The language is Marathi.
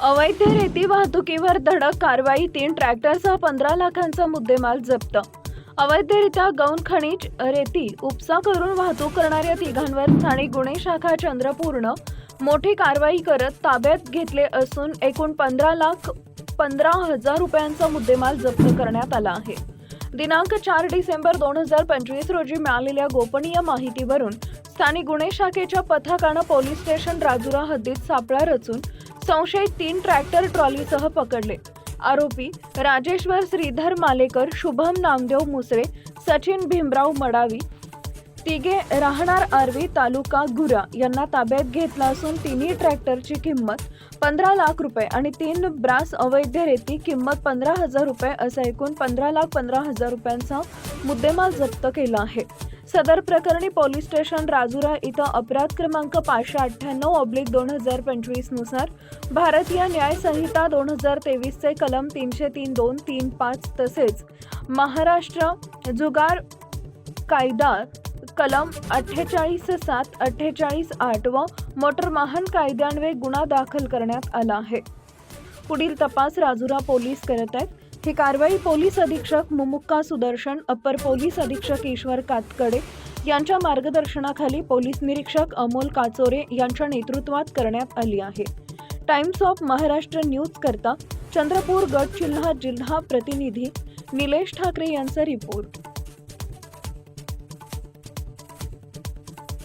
अवैध रेती वाहतुकीवर धडक कारवाई तीन ट्रॅक्टरसह पंधरा लाखांचा मुद्देमाल जप्त. अवैधरित्या गौण खनिज रेती उपसा करून वाहतूक करणाऱ्या तिघांवर स्थानिक गुन्हे शाखा चंद्रपूरनं मोठी कारवाई करत ताब्यात घेतले असून एकूण पंधरा लाख पंधरा हजार रुपयांचा मुद्देमाल जप्त करण्यात आला आहे. दिनांक चार डिसेंबर दोन हजार पंचवीस रोजी मिळालेल्या गोपनीय माहितीवरून स्थानिक गुन्हे शाखेच्या पथकानं पोलीस स्टेशन राजुरा हद्दीत सापळा रचून संशयित तीन ट्रॅक्टर ट्रॉलीसह पकडले. आरोपी राजेश्वर श्रीधर मालेकर शुभम नामदेव मुसळे सचिन भीमराव मडावी तिघे राहणार आर्वी तालुका गुरा यांना ताब्यात घेतला असून तिन्ही ट्रॅक्टरची किंमत पंधरा लाख रुपये आणि तीन ब्रास अवैध रेती किंमत पंधरा हजार रुपये असं एकूण पंधरा लाख पंधरा हजार रुपयांचा मुद्देमाल जप्त केला आहे. सदर प्रकरणी पोलीस स्टेशन राजुरा इथं अपराध क्रमांक पाचशे अठ्ठ्याण्णव ऑब्लिक दोन हजार पंचवीसनुसार भारतीय न्याय संहिता दोन हजार तेवीसचे कलम तीनशे तीन दोन तीन पाच तसेच महाराष्ट्र जुगार कायदा कलम अठ्ठेचाळीस सात अठ्ठेचाळीस आठ व मोटर वाहन कायद्यान्वये गुन्हा दाखल करण्यात आला आहे. पुढील तपास राजुरा पोलीस करत आहेत. ही कारवाई पोलीस अधीक्षक मुमुक्का सुदर्शन अप्पर पोलीस अधीक्षक ईश्वर कातकडे यांच्या मार्गदर्शनाखाली पोलीस निरीक्षक अमोल काचोरे यांच्या नेतृत्वात करण्यात आली आहे. टाइम्स ऑफ महाराष्ट्र न्यूज करता चंद्रपूर गडचिल्हा जिल्हा प्रतिनिधी निलेश ठाकरे यांचा रिपोर्ट.